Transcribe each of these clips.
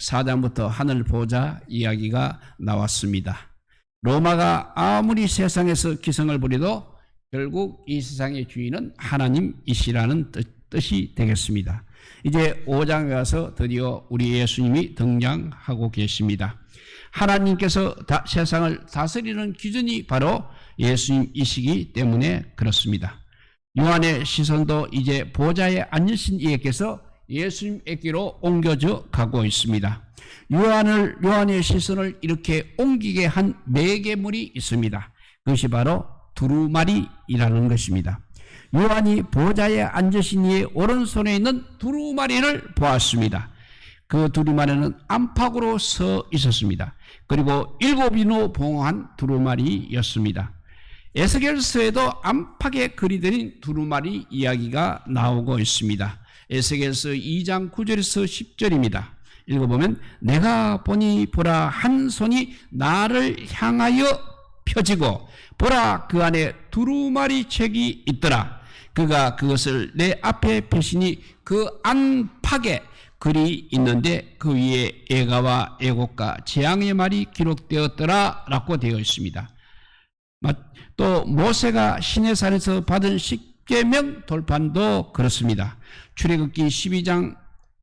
4장부터 하늘 보자 이야기가 나왔습니다. 로마가 아무리 세상에서 기성을 부려도 결국 이 세상의 주인은 하나님이시라는 뜻, 뜻이 되겠습니다. 이제 5장에 와서 드디어 우리 예수님이 등장하고 계십니다. 하나님께서 다, 세상을 다스리는 기준이 바로 예수님이시기 때문에 그렇습니다. 요한의 시선도 이제 보좌에 앉으신 이에게서 예수님에게로 옮겨져 가고 있습니다. 요한을 요한의 시선을 이렇게 옮기게 한 매개물이 있습니다. 그것이 바로 두루마리이라는 것입니다. 요한이 보좌에 앉으신 이의 오른손에 있는 두루마리를 보았습니다. 그 두루마리는 안팎으로 서 있었습니다. 그리고 일곱 인으로 봉한 두루마리였습니다. 에스겔서에도 안팎에 그리드린 두루마리 이야기가 나오고 있습니다. 에스겔서 2장 9절에서 10절입니다. 읽어보면 내가 보니 보라 한 손이 나를 향하여 펴지고 보라 그 안에 두루마리 책이 있더라. 그가 그것을 내 앞에 펴시니 그 안팎에 글이 있는데 그 위에 애가와 애곡과 재앙의 말이 기록되었더라 라고 되어 있습니다. 또 모세가 시내산에서 받은 십계명 돌판도 그렇습니다. 출애굽기 12장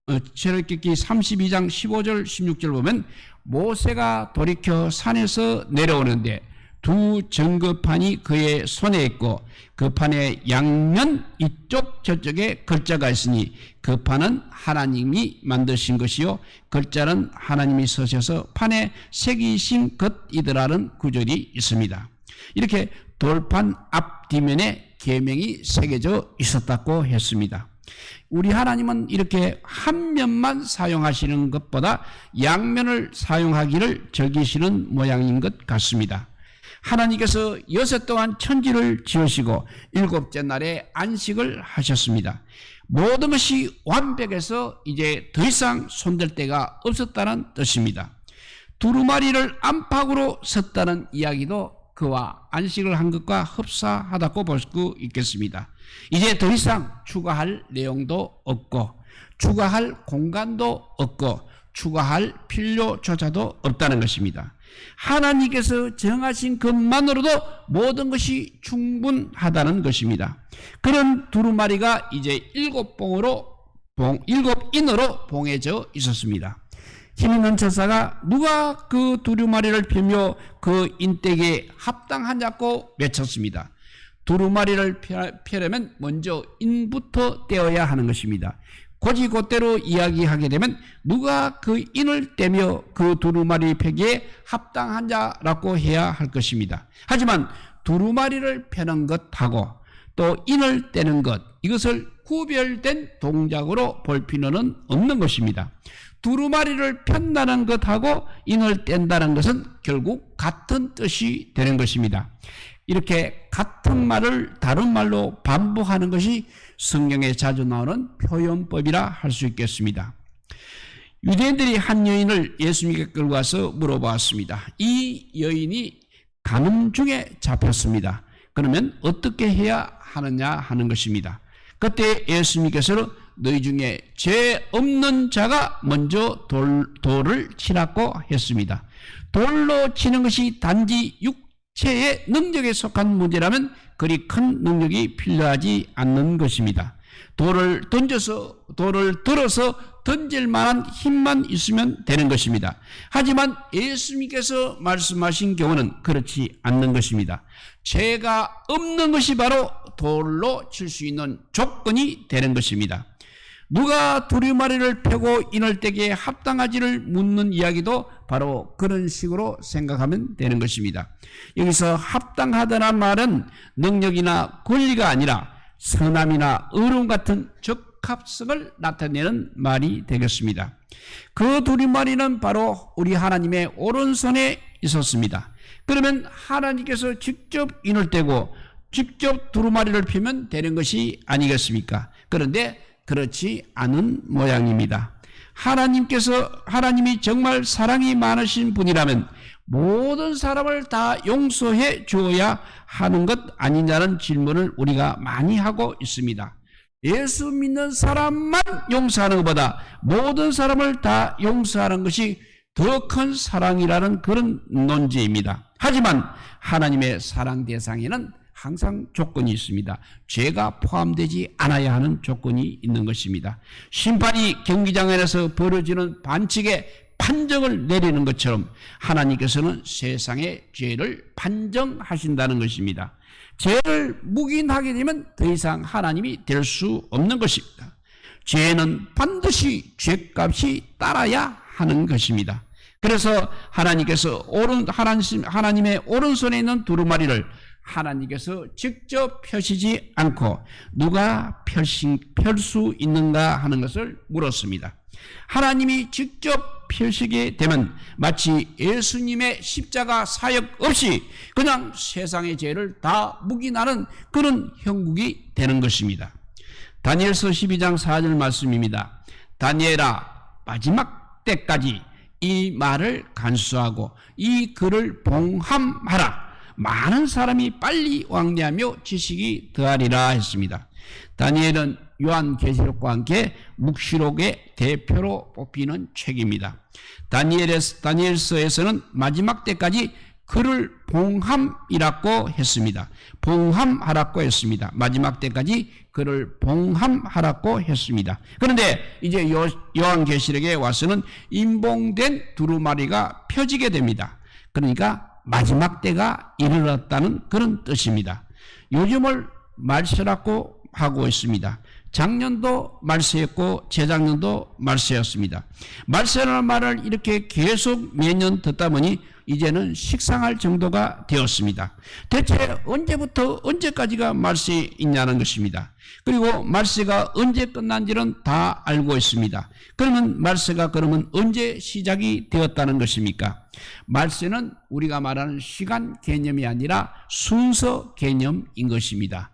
어, 출애굽기 32장 15절 16절 보면 모세가 돌이켜 산에서 내려오는데 두 정거판이 그의 손에 있고 그 판의 양면 이쪽 저쪽에 글자가 있으니 그 판은 하나님이 만드신 것이요 글자는 하나님이 서셔서 판에 새기신 것이더라는 구절이 있습니다. 이렇게 돌판 앞뒤면에 계명이 새겨져 있었다고 했습니다. 우리 하나님은 이렇게 한 면만 사용하시는 것보다 양면을 사용하기를 즐기시는 모양인 것 같습니다. 하나님께서 여섯 동안 천지를 지으시고 일곱째 날에 안식을 하셨습니다. 모든 것이 완벽해서 이제 더 이상 손댈 데가 없었다는 뜻입니다. 두루마리를 안팎으로 섰다는 이야기도 그와 안식을 한 것과 흡사하다고 볼 수 있겠습니다. 이제 더 이상 추가할 내용도 없고 추가할 공간도 없고 추가할 필요조차도 없다는 것입니다. 하나님께서 정하신 것만으로도 모든 것이 충분하다는 것입니다. 그런 두루마리가 이제 일곱 봉으로 봉, 일곱 인으로 봉해져 있었습니다. 힘 있는 천사가 누가 그 두루마리를 펴며 그 인댁에 합당하냐고 외쳤습니다. 두루마리를 펴려면 먼저 인부터 떼어야 하는 것입니다. 고지고대로 이야기하게 되면 누가 그 인을 떼며 그 두루마리 펴기에 합당한 자라고 해야 할 것입니다. 하지만 두루마리를 펴는 것하고 또 인을 떼는 것 이것을 구별된 동작으로 볼 필요는 없는 것입니다. 두루마리를 편다는 것하고 인을 뗀다는 것은 결국 같은 뜻이 되는 것입니다. 이렇게 같은 말을 다른 말로 반복하는 것이 성경에 자주 나오는 표현법이라 할 수 있겠습니다. 유대인들이 한 여인을 예수님께 끌고 와서 물어보았습니다. 이 여인이 가뭄 중에 잡혔습니다. 그러면 어떻게 해야 하느냐 하는 것입니다. 그때 예수님께서는 너희 중에 죄 없는 자가 먼저 돌, 돌을 치라고 했습니다. 돌로 치는 것이 단지 육체의 능력에 속한 문제라면 그리 큰 능력이 필요하지 않는 것입니다. 돌을 던져서 돌을 들어서 던질 만한 힘만 있으면 되는 것입니다. 하지만 예수님께서 말씀하신 경우는 그렇지 않는 것입니다. 죄가 없는 것이 바로 돌로 칠 수 있는 조건이 되는 것입니다. 누가 두리마리를 펴고 인을 떼기에 합당하지를 묻는 이야기도 바로 그런 식으로 생각하면 되는 것입니다. 여기서 합당하다는 말은 능력이나 권리가 아니라 선함이나 의로움 같은 적합성을 나타내는 말이 되겠습니다. 그 두리마리는 바로 우리 하나님의 오른손에 있었습니다. 그러면 하나님께서 직접 인을 떼고 직접 두루마리를 피면 되는 것이 아니겠습니까? 그런데 그렇지 않은 모양입니다. 하나님께서 하나님이 정말 사랑이 많으신 분이라면 모든 사람을 다 용서해 주어야 하는 것 아니냐는 질문을 우리가 많이 하고 있습니다. 예수 믿는 사람만 용서하는 것보다 모든 사람을 다 용서하는 것이 더 큰 사랑이라는 그런 논지입니다. 하지만 하나님의 사랑 대상에는 항상 조건이 있습니다. 죄가 포함되지 않아야 하는 조건이 있는 것입니다. 심판이 경기장에서 벌어지는 반칙의 판정을 내리는 것처럼 하나님께서는 세상의 죄를 판정하신다는 것입니다. 죄를 묵인하게 되면 더 이상 하나님이 될 수 없는 것입니다. 죄는 반드시 죄값이 따라야 하는 것입니다. 그래서 하나님께서 오른 하나님 하나님의 오른손에 있는 두루마리를 하나님께서 직접 펴시지 않고 누가 펼수 있는가 하는 것을 물었습니다. 하나님이 직접 펴시게 되면 마치 예수님의 십자가 사역 없이 그냥 세상의 죄를 다 묵인하는 그런 형국이 되는 것입니다. 다니엘서 12장 4절 말씀입니다. 다니엘아 마지막 때까지 이 말을 간수하고 이 글을 봉함하라. 많은 사람이 빨리 왕래하며 지식이 더하리라 했습니다. 다니엘은 요한 계시록과 함께 묵시록의 대표로 뽑히는 책입니다. 다니엘에서, 다니엘서에서는 마지막 때까지 그를 봉함이라고 했습니다. 봉함하라고 했습니다. 마지막 때까지 그를 봉함하라고 했습니다. 그런데 이제 요, 요한계시록에 와서는 인봉된 두루마리가 펴지게 됩니다. 그러니까 마지막 때가 이르렀다는 그런 뜻입니다. 요즘을 말세라고 하고 있습니다. 작년도 말세였고 재작년도 말세였습니다. 말세라는 말을 이렇게 계속 매년 듣다 보니 이제는 식상할 정도가 되었습니다. 대체 언제부터 언제까지가 말세 있냐는 것입니다. 그리고 말세가 언제 끝난지는 다 알고 있습니다. 그러면 말세가 그러면 언제 시작이 되었다는 것입니까? 말세는 우리가 말하는 시간 개념이 아니라 순서 개념인 것입니다.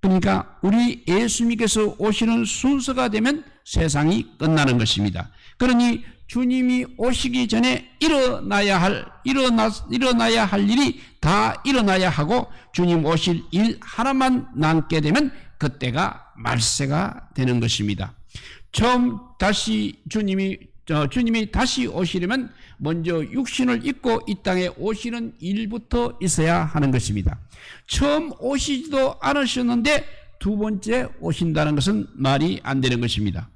그러니까 우리 예수님께서 오시는 순서가 되면 세상이 끝나는 것입니다. 그러니 주님이 오시기 전에 일어나야 할 일어나 일어나야 할 일이 다 일어나야 하고 주님 오실 일 하나만 남게 되면 그때가 말세가 되는 것입니다. 처음 다시 주님이 저 주님이 다시 오시려면 먼저 육신을 입고 이 땅에 오시는 일부터 있어야 하는 것입니다. 처음 오시지도 않으셨는데 두 번째 오신다는 것은 말이 안 되는 것입니다.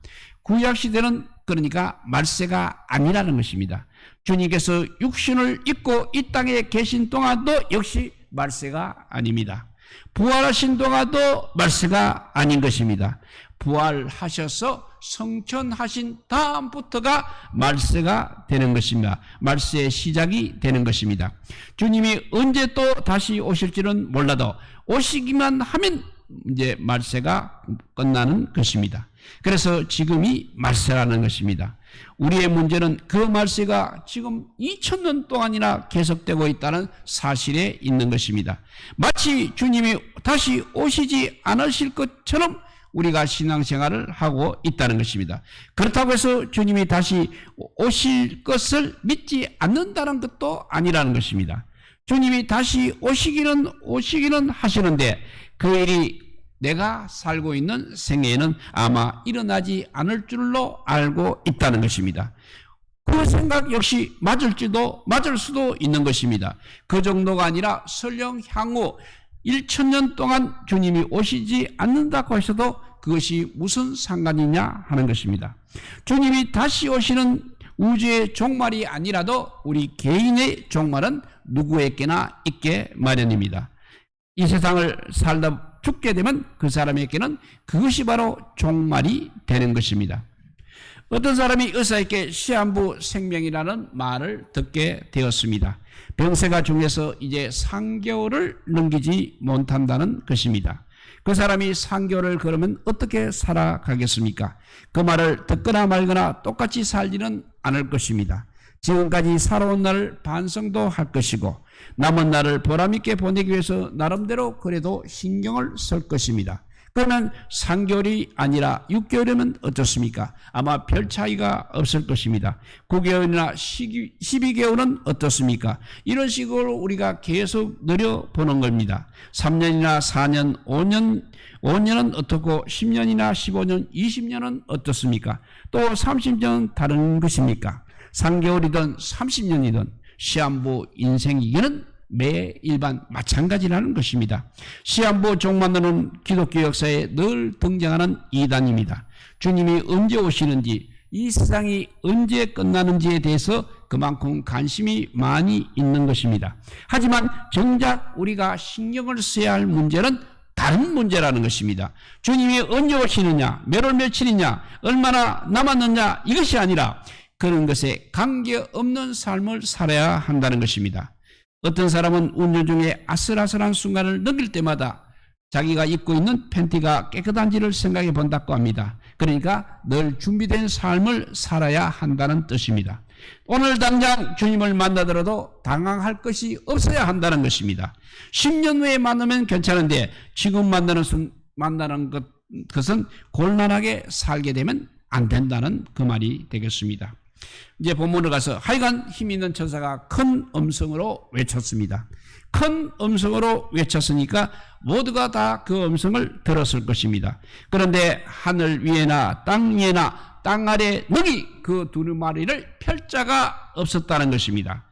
구약 시대는 그러니까 말세가 아니라는 것입니다. 주님께서 육신을 입고 이 땅에 계신 동안도 역시 말세가 아닙니다. 부활하신 동안도 말세가 아닌 것입니다. 부활하셔서 성천하신 다음부터가 말세가 되는 것입니다. 말세의 시작이 되는 것입니다. 주님이 언제 또 다시 오실지는 몰라도 오시기만 하면 이제 말세가 끝나는 것입니다. 그래서 지금이 말세라는 것입니다. 우리의 문제는 그 말세가 지금 2000년 동안이나 계속되고 있다는 사실에 있는 것입니다. 마치 주님이 다시 오시지 않으실 것처럼 우리가 신앙생활을 하고 있다는 것입니다. 그렇다고 해서 주님이 다시 오실 것을 믿지 않는다는 것도 아니라는 것입니다. 주님이 다시 오시기는 오시기는 하시는데 그 일이 내가 살고 있는 생애에는 아마 일어나지 않을 줄로 알고 있다는 것입니다. 그 생각 역시 맞을지도 맞을 수도 있는 것입니다. 그 정도가 아니라 설령 향후 1천년 동안 주님이 오시지 않는다고 하셔도 그것이 무슨 상관이냐 하는 것입니다. 주님이 다시 오시는 우주의 종말이 아니라도 우리 개인의 종말은 누구에게나 있게 마련입니다. 이 세상을 살다 죽게 되면 그 사람에게는 그것이 바로 종말이 되는 것입니다. 어떤 사람이 의사에게 시한부 생명이라는 말을 듣게 되었습니다. 병세가 중에서 이제 3개월을 넘기지 못한다는 것입니다. 그 사람이 3개월을 걸으면 어떻게 살아가겠습니까? 그 말을 듣거나 말거나 똑같이 살지는 않을 것입니다. 지금까지 살아온 날을 반성도 할 것이고 남은 날을 보람있게 보내기 위해서 나름대로 그래도 신경을 쓸 것입니다. 그러면 3개월이 아니라 6개월이면 어떻습니까? 아마 별 차이가 없을 것입니다. 9개월이나 12개월은 어떻습니까? 이런 식으로 우리가 계속 늘려보는 겁니다. 3년이나 4년, 5년, 5년은 어떻고 10년이나 15년, 20년은 어떻습니까? 또 30년은 다른 것입니까? 3개월이든 30년이든 시한부 인생이기는 매 일반 마찬가지라는 것입니다. 시한부 종만으로는 기독교 역사에 늘 등장하는 이단입니다. 주님이 언제 오시는지 이 세상이 언제 끝나는지에 대해서 그만큼 관심이 많이 있는 것입니다. 하지만 정작 우리가 신경을 써야 할 문제는 다른 문제라는 것입니다. 주님이 언제 오시느냐, 몇월 며칠이냐, 얼마나 남았느냐 이것이 아니라 그런 것에 관계없는 삶을 살아야 한다는 것입니다. 어떤 사람은 운전 중에 아슬아슬한 순간을 느낄 때마다 자기가 입고 있는 팬티가 깨끗한지를 생각해 본다고 합니다. 그러니까 늘 준비된 삶을 살아야 한다는 뜻입니다. 오늘 당장 주님을 만나더라도 당황할 것이 없어야 한다는 것입니다. 10년 후에 만나면 괜찮은데 지금 만나는 순, 만나는 것, 것은 곤란하게 살게 되면 안 된다는 그 말이 되겠습니다. 이제 본문으로 가서 하여간 힘 있는 천사가 큰 음성으로 외쳤습니다. 큰 음성으로 외쳤으니까 모두가 다 그 음성을 들었을 것입니다. 그런데 하늘 위에나 땅 위에나 땅 아래 능히 그 두루마리를 펼 자가 없었다는 것입니다.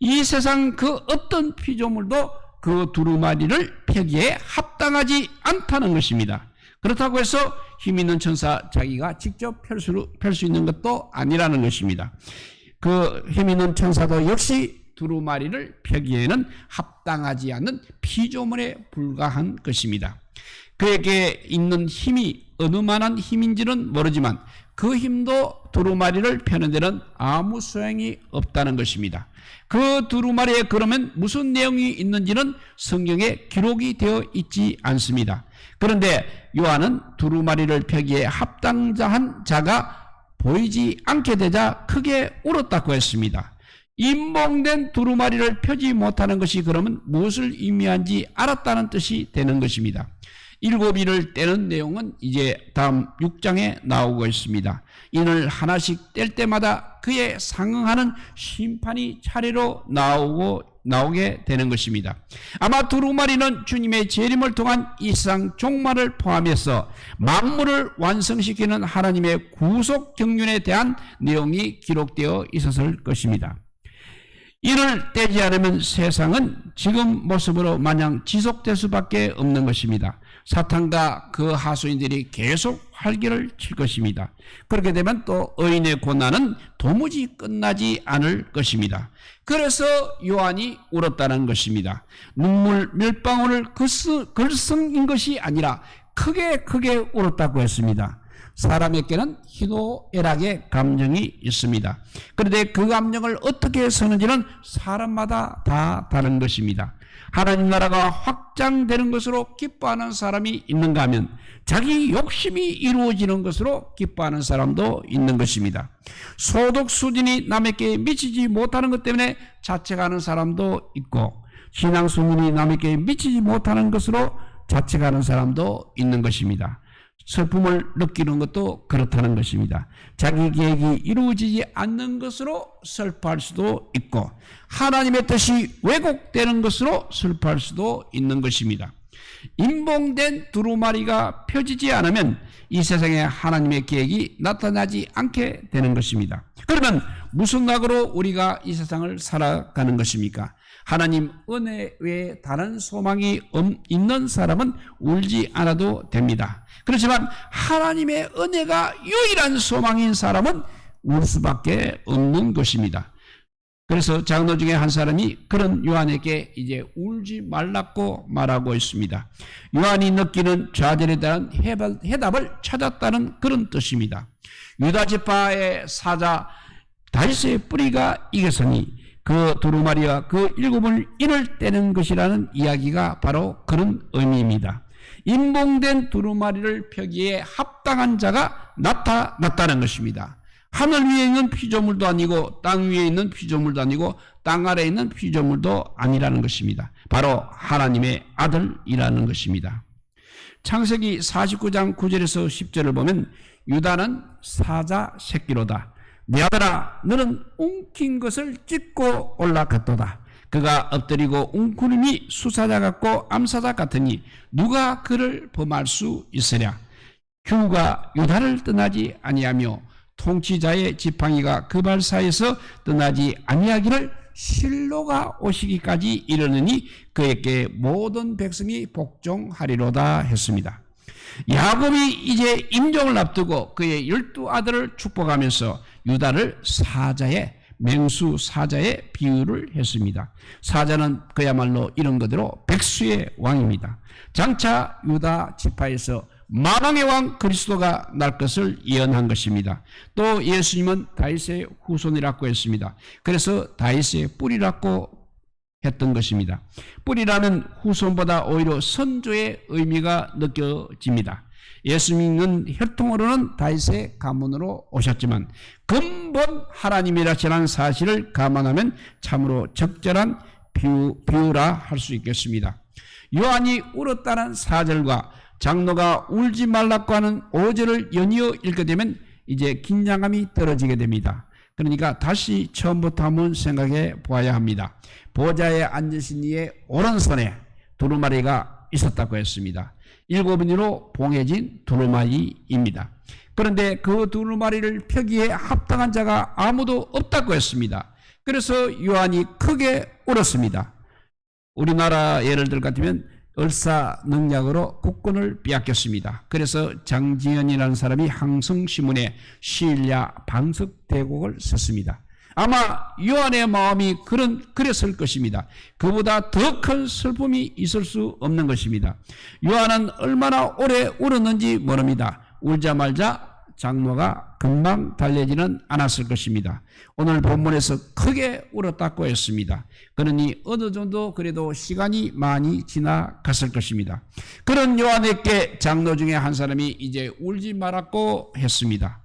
이 세상 그 어떤 피조물도 그 두루마리를 펴기에 합당하지 않다는 것입니다. 그렇다고 해서 힘 있는 천사 자기가 직접 펼 수 있는 것도 아니라는 것입니다. 그 힘 있는 천사도 역시 두루마리를 펴기에는 합당하지 않는 피조물에 불과한 것입니다. 그에게 있는 힘이 어느 만한 힘인지는 모르지만 그 힘도 두루마리를 펴는 데는 아무 소용이 없다는 것입니다. 그 두루마리에 그러면 무슨 내용이 있는지는 성경에 기록이 되어 있지 않습니다. 그런데 요한은 두루마리를 펴기에 합당자한 자가 보이지 않게 되자 크게 울었다고 했습니다. 인봉된 두루마리를 펴지 못하는 것이 그러면 무엇을 의미한지 알았다는 뜻이 되는 것입니다. 일곱 일을 떼는 내용은 이제 다음 6장에 나오고 있습니다. 이를 하나씩 뗄 때마다 그에 상응하는 심판이 차례로 나오고 나오게 되는 것입니다. 아마 두루마리는 주님의 재림을 통한 이상 종말을 포함해서 만물을 완성시키는 하나님의 구속 경륜에 대한 내용이 기록되어 있었을 것입니다. 이를 떼지 않으면 세상은 지금 모습으로 마냥 지속될 수밖에 없는 것입니다. 사탄과 그 하수인들이 계속 활기를 칠 것입니다. 그렇게 되면 또 의인의 고난은 도무지 끝나지 않을 것입니다. 그래서 요한이 울었다는 것입니다. 눈물 몇 방울을 글썽인 것이 아니라 크게 크게 울었다고 했습니다. 사람에게는 희노애락의 감정이 있습니다. 그런데 그 감정을 어떻게 쓰는지는 사람마다 다 다른 것입니다. 하나님 나라가 확장되는 것으로 기뻐하는 사람이 있는가 하면 자기 욕심이 이루어지는 것으로 기뻐하는 사람도 있는 것입니다. 소득 수준이 남에게 미치지 못하는 것 때문에 자책하는 사람도 있고 신앙 수준이 남에게 미치지 못하는 것으로 자책하는 사람도 있는 것입니다. 슬픔을 느끼는 것도 그렇다는 것입니다. 자기 계획이 이루어지지 않는 것으로 슬퍼할 수도 있고 하나님의 뜻이 왜곡되는 것으로 슬퍼할 수도 있는 것입니다. 인봉된 두루마리가 펴지지 않으면 이 세상에 하나님의 계획이 나타나지 않게 되는 것입니다. 그러면 무슨 낙으로 우리가 이 세상을 살아가는 것입니까? 하나님 은혜 외에 다른 소망이 있는 사람은 울지 않아도 됩니다. 그렇지만 하나님의 은혜가 유일한 소망인 사람은 울 수밖에 없는 것입니다. 그래서 장로 중에 한 사람이 그런 요한에게 이제 울지 말라고 말하고 있습니다. 요한이 느끼는 좌절에 대한 해답을 찾았다는 그런 뜻입니다. 유다 지파의 사자 다윗의 뿌리가 이겼으니 그 두루마리와 그 일곱을 인을 떼는 것이라는 이야기가 바로 그런 의미입니다. 인봉된 두루마리를 펴기에 합당한 자가 나타났다는 것입니다. 하늘 위에 있는 피조물도 아니고 땅 위에 있는 피조물도 아니고 땅 아래에 있는 피조물도 아니라는 것입니다. 바로 하나님의 아들이라는 것입니다. 창세기 49장 9절에서 10절을 보면 유다는 사자 새끼로다. 내 아들아 너는 웅킨 것을 찢고 올라갔도다. 그가 엎드리고 웅크림이 수사자 같고 암사자 같으니 누가 그를 범할 수 있으랴. 규가 유다를 떠나지 아니하며 통치자의 지팡이가 그 발사에서 떠나지 아니하기를 실로가 오시기까지 이르느니 그에게 모든 백성이 복종하리로다 했습니다. 야곱이 이제 임종을 앞두고 그의 열두 아들을 축복하면서 유다를 사자의 맹수 사자의 비유를 했습니다. 사자는 그야말로 이런 그대로 백수의 왕입니다. 장차 유다 지파에서 만왕의 왕 그리스도가 날 것을 예언한 것입니다. 또 예수님은 다윗의 후손이라고 했습니다. 그래서 다윗의 뿌리라고 했던 것입니다. 뿌리라는 후손보다 오히려 선조의 의미가 느껴집니다. 예수님은 혈통으로는 다윗의 가문으로 오셨지만 근본 하나님이라시라는 사실을 감안하면 참으로 적절한 비유, 비유라 할 수 있겠습니다. 요한이 울었다는 사절과 장로가 울지 말라고 하는 5절을 연이어 읽게 되면 이제 긴장감이 떨어지게 됩니다. 그러니까 다시 처음부터 한번 생각해 보아야 합니다. 보좌에 앉으신 이의 오른손에 두루마리가 있었다고 했습니다. 일곱 인으로 봉해진 두루마리입니다. 그런데 그 두루마리를 펴기에 합당한 자가 아무도 없다고 했습니다. 그래서 요한이 크게 울었습니다. 우리나라 예를 들 같으면 을사능력으로 국권을 빼앗겼습니다. 그래서 장지현이라는 사람이 항성신문에 시일야 방석대곡을 썼습니다. 아마 요한의 마음이 그런 그랬을 것입니다. 그보다 더 큰 슬픔이 있을 수 없는 것입니다. 요한은 얼마나 오래 울었는지 모릅니다. 울자 말자 장로가 금방 달래지는 않았을 것입니다. 오늘 본문에서 크게 울었다고 했습니다. 그러니 어느 정도 그래도 시간이 많이 지나갔을 것입니다. 그런 요한에게 장로 중에 한 사람이 이제 울지 말았고 했습니다.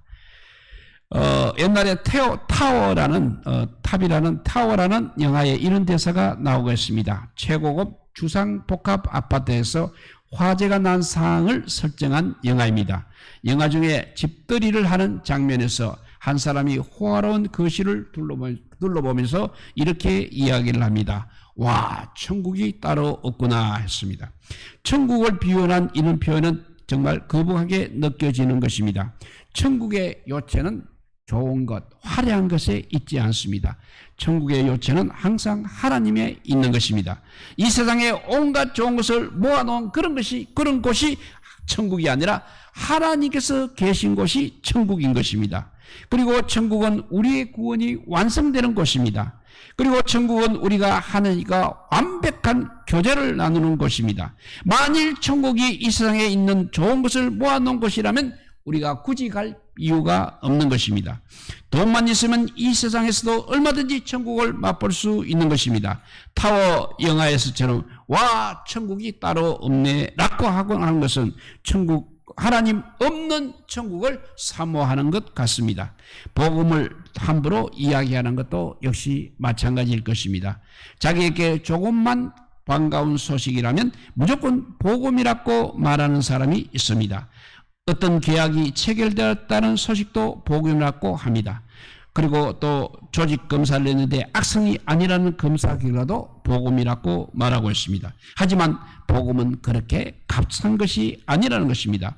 어, 옛날에 테오, 타워라는, 어, 탑이라는 타워라는 영화에 이런 대사가 나오고 있습니다. 최고급 주상 복합 아파트에서 화재가 난 상황을 설정한 영화입니다. 영화 중에 집들이를 하는 장면에서 한 사람이 호화로운 거실을 둘러보면서 이렇게 이야기를 합니다. 와, 천국이 따로 없구나 했습니다. 천국을 비유한 이런 표현은 정말 거북하게 느껴지는 것입니다. 천국의 요체는 좋은 것, 화려한 것에 있지 않습니다. 천국의 요체는 항상 하나님에 있는 것입니다. 이 세상에 온갖 좋은 것을 모아놓은 그런 것이, 그런 곳이 천국이 아니라 하나님께서 계신 곳이 천국인 것입니다. 그리고 천국은 우리의 구원이 완성되는 곳입니다. 그리고 천국은 우리가 하나님과 완벽한 교제를 나누는 곳입니다. 만일 천국이 이 세상에 있는 좋은 것을 모아놓은 곳이라면 우리가 굳이 갈 이유가 없는 것입니다. 돈만 있으면 이 세상에서도 얼마든지 천국을 맛볼 수 있는 것입니다. 타워 영화에서처럼 와 천국이 따로 없네 라고 하고 하는 것은 천국 하나님 없는 천국을 사모하는 것 같습니다. 복음을 함부로 이야기하는 것도 역시 마찬가지일 것입니다. 자기에게 조금만 반가운 소식이라면 무조건 복음이라고 말하는 사람이 있습니다. 어떤 계약이 체결되었다는 소식도 복음이라고 합니다. 그리고 또 조직 검사를 했는데 악성이 아니라는 검사 결과도 복음이라고 말하고 있습니다. 하지만 복음은 그렇게 값싼 것이 아니라는 것입니다.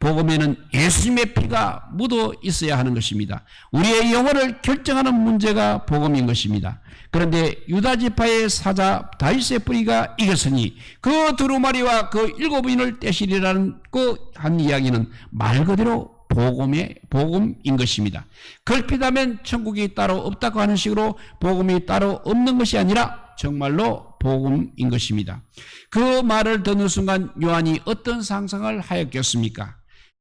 복음에는 예수님의 피가 묻어 있어야 하는 것입니다. 우리의 영혼을 결정하는 문제가 복음인 것입니다. 그런데 유다 지파의 사자 다윗의 뿌리가 이겼으니 그 두루마리와 그 일곱 인을 떼시리라는 그 한 이야기는 말 그대로 복음의 복음인 것입니다. 걸핏하면 천국이 따로 없다고 하는 식으로 복음이 따로 없는 것이 아니라 정말로 복음인 것입니다. 그 말을 듣는 순간 요한이 어떤 상상을 하였겠습니까?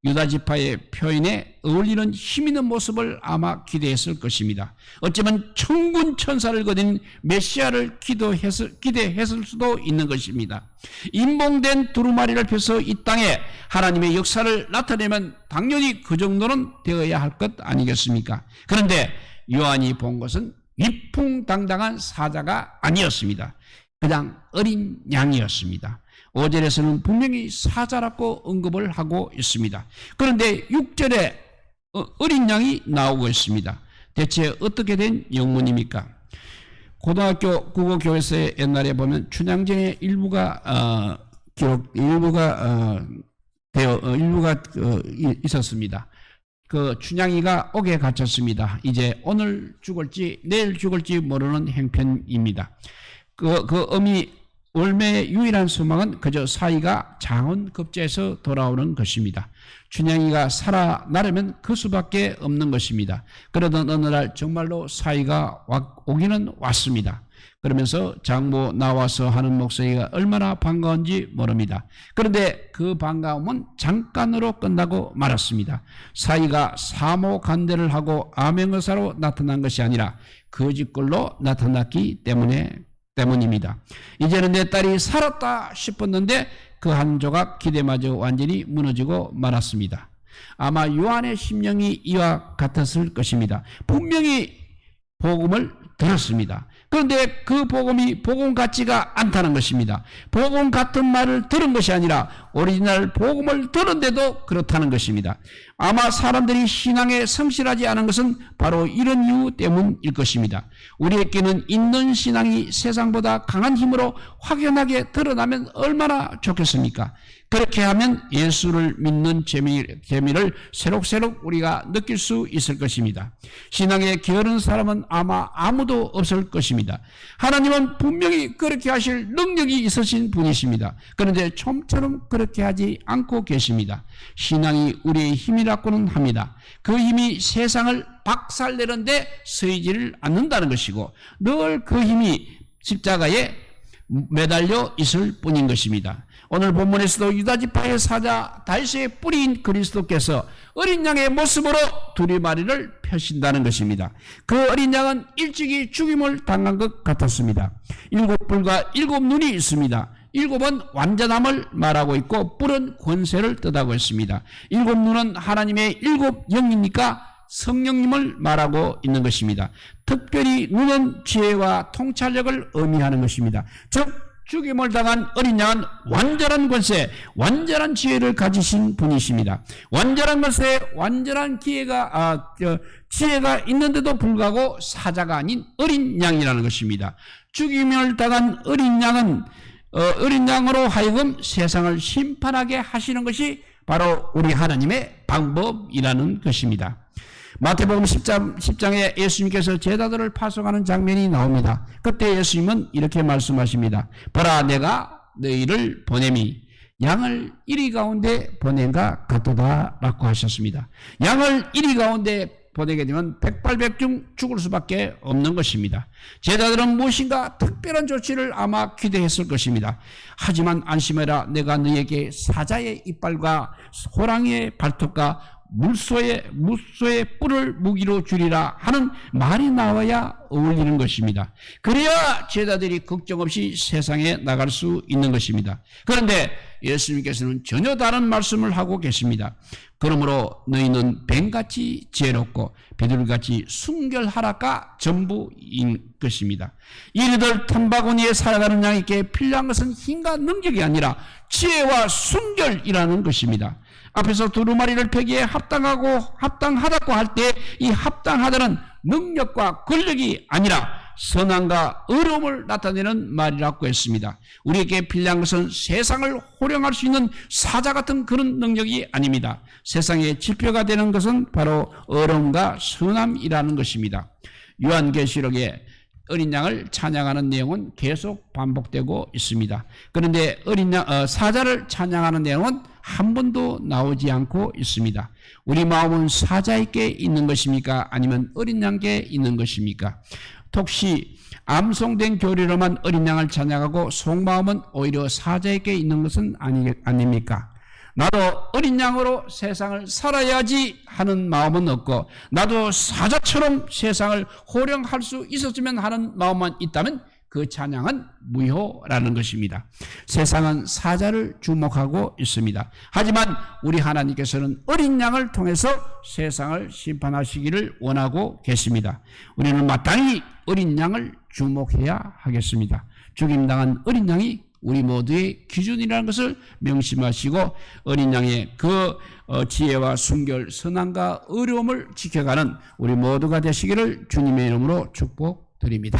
유다 지파의 표현에 어울리는 힘 있는 모습을 아마 기대했을 것입니다. 어쩌면 천군 천사를 거린 메시아를 기도했을, 기대했을 수도 있는 것입니다. 인봉된 두루마리를 펴서 이 땅에 하나님의 역사를 나타내면 당연히 그 정도는 되어야 할 것 아니겠습니까? 그런데 요한이 본 것은 위풍당당한 사자가 아니었습니다. 그냥 어린 양이었습니다. 5절에서는 분명히 사자라고 언급을 하고 있습니다. 그런데 6절에 어, 어린 양이 나오고 있습니다. 대체 어떻게 된 영문입니까? 고등학교 국어교에서 옛날에 보면 춘향전의 일부가 어, 기록 일부가 어, 되어 어, 일부가 어, 이- 있었습니다. 그 춘향이가 옥에 갇혔습니다. 이제 오늘 죽을지 내일 죽을지 모르는 행편입니다. 그, 그 어미 월매의 유일한 소망은 그저 사이가 장원 급제에서 돌아오는 것입니다. 춘향이가 살아나려면 그 수밖에 없는 것입니다. 그러던 어느 날 정말로 사이가 와- 오기는 왔습니다. 그러면서 장모 나와서 하는 목소리가 얼마나 반가운지 모릅니다. 그런데 그 반가움은 잠깐으로 끝나고 말았습니다. 사이가 사모 간대를 하고 암행의사로 나타난 것이 아니라 거짓골로 나타났기 때문에 때문입니다. 이제는 내 딸이 살았다 싶었는데 그 한 조각 기대마저 완전히 무너지고 말았습니다. 아마 요한의 심령이 이와 같았을 것입니다. 분명히 복음을 들었습니다. 그런데 그 복음이 복음 같지가 않다는 것입니다. 복음 같은 말을 들은 것이 아니라 오리지널 복음을 들은데도 그렇다는 것입니다. 아마 사람들이 신앙에 성실하지 않은 것은 바로 이런 이유 때문일 것입니다. 우리에게는 있는 신앙이 세상보다 강한 힘으로 확연하게 드러나면 얼마나 좋겠습니까? 그렇게 하면 예수를 믿는 재미, 재미를 새록새록 우리가 느낄 수 있을 것입니다. 신앙에 게으른 사람은 아마 아무도 없을 것입니다. 하나님은 분명히 그렇게 하실 능력이 있으신 분이십니다. 그런데 좀처럼 그렇게 하지 않고 계십니다. 신앙이 우리의 힘이라고는 합니다. 그 힘이 세상을 박살내는데 쓰이지를 않는다는 것이고 늘 그 힘이 십자가에 매달려 있을 뿐인 것입니다. 오늘 본문에서도 유다지파의 사자 다윗의 뿌리인 그리스도께서 어린 양의 모습으로 두리마리를 펴신다는 것입니다. 그 어린 양은 일찍이 죽임을 당한 것 같았습니다. 일곱 뿔과 일곱 눈이 있습니다. 일곱은 완전함을 말하고 있고 뿔은 권세를 뜻하고 있습니다. 일곱 눈은 하나님의 일곱 영이니까 성령님을 말하고 있는 것입니다. 특별히 눈은 지혜와 통찰력을 의미하는 것입니다. 즉 죽임을 당한 어린 양은 완전한 권세, 완전한 지혜를 가지신 분이십니다. 완전한 것에 완전한 기회가 아, 저, 지혜가 있는데도 불구하고 사자가 아닌 어린 양이라는 것입니다. 죽임을 당한 어린 양은 어, 어린 양으로 하여금 세상을 심판하게 하시는 것이 바로 우리 하나님의 방법이라는 것입니다. 마태복음 10장, 10장에 예수님께서 제자들을 파송하는 장면이 나옵니다. 그때 예수님은 이렇게 말씀하십니다. 보라 내가 너희를 보냄이 양을 이리 가운데 보낸가 같도다 라고 하셨습니다. 양을 이리 가운데 보내게 되면 백발백중 죽을 수밖에 없는 것입니다. 제자들은 무엇인가 특별한 조치를 아마 기대했을 것입니다. 하지만 안심해라 내가 너에게 사자의 이빨과 호랑이의 발톱과 물소의 물소의 뿔을 무기로 주리라 하는 말이 나와야 어울리는 것입니다. 그래야 제자들이 걱정 없이 세상에 나갈 수 있는 것입니다. 그런데 예수님께서는 전혀 다른 말씀을 하고 계십니다. 그러므로 너희는 뱀같이 지혜롭고 비둘기같이 순결하라가 전부인 것입니다. 이리들 탐바구니에 살아가는 양에게 필요한 것은 힘과 능력이 아니라 지혜와 순결이라는 것입니다. 앞에서 두루마리를 펴기에 합당하고 합당하다고 할 때 이 합당하다는 능력과 권력이 아니라 선함과 의로움을 나타내는 말이라고 했습니다. 우리에게 필요한 것은 세상을 호령할 수 있는 사자 같은 그런 능력이 아닙니다. 세상의 지표가 되는 것은 바로 의로움과 선함이라는 것입니다. 요한계시록에 어린 양을 찬양하는 내용은 계속 반복되고 있습니다. 그런데 어린 양 어, 사자를 찬양하는 내용은 한 번도 나오지 않고 있습니다. 우리 마음은 사자에게 있는 것입니까? 아니면 어린 양께 있는 것입니까? 혹시 암송된 교리로만 어린 양을 찬양하고 속마음은 오히려 사자에게 있는 것은 아니, 아닙니까? 나도 어린 양으로 세상을 살아야지 하는 마음은 없고 나도 사자처럼 세상을 호령할 수 있었으면 하는 마음만 있다면 그 찬양은 무효라는 것입니다. 세상은 사자를 주목하고 있습니다. 하지만 우리 하나님께서는 어린 양을 통해서 세상을 심판하시기를 원하고 계십니다. 우리는 마땅히 어린 양을 주목해야 하겠습니다. 죽임당한 어린 양이 우리 모두의 기준이라는 것을 명심하시고 어린 양의 그 어, 지혜와 순결, 선함과 어려움을 지켜가는 우리 모두가 되시기를 주님의 이름으로 축복드립니다.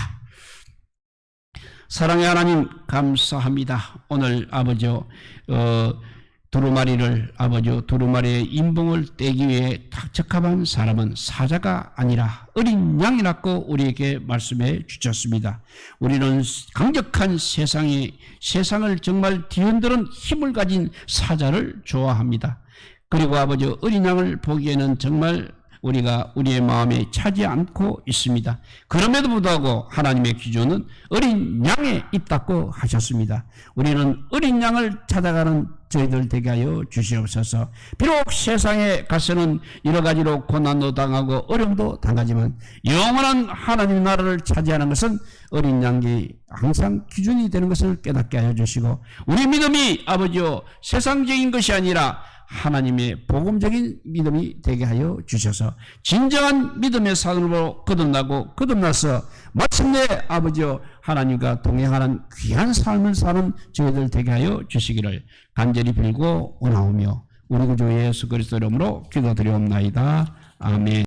사랑의 하나님 감사합니다. 오늘 아버지 어, 두루마리를 아버지 두루마리의 인봉을 떼기 위해 적합한 사람은 사자가 아니라 어린 양이라고 우리에게 말씀해 주셨습니다. 우리는 강력한 세상에 세상을 정말 뒤흔드는 힘을 가진 사자를 좋아합니다. 그리고 아버지 어린 양을 보기에는 정말 우리가 우리의 마음에 차지 않고 있습니다. 그럼에도 불구하고 하나님의 기준은 어린 양에 있다고 하셨습니다. 우리는 어린 양을 찾아가는 저희들 되게 하여 주시옵소서. 비록 세상에 가서는 여러 가지로 고난도 당하고 어려움도 당하지만 영원한 하나님 나라를 차지하는 것은 어린 양이 항상 기준이 되는 것을 깨닫게 하여 주시고 우리 믿음이 아버지요 세상적인 것이 아니라 하나님의 복음적인 믿음이 되게 하여 주셔서 진정한 믿음의 산으로 거듭나고 거듭나서 마침내 아버지여 하나님과 동행하는 귀한 삶을 사는 저희들 되게 하여 주시기를 간절히 빌고 원하오며 우리 구주 예수 그리스도 이름으로 기도드리옵나이다. 아멘.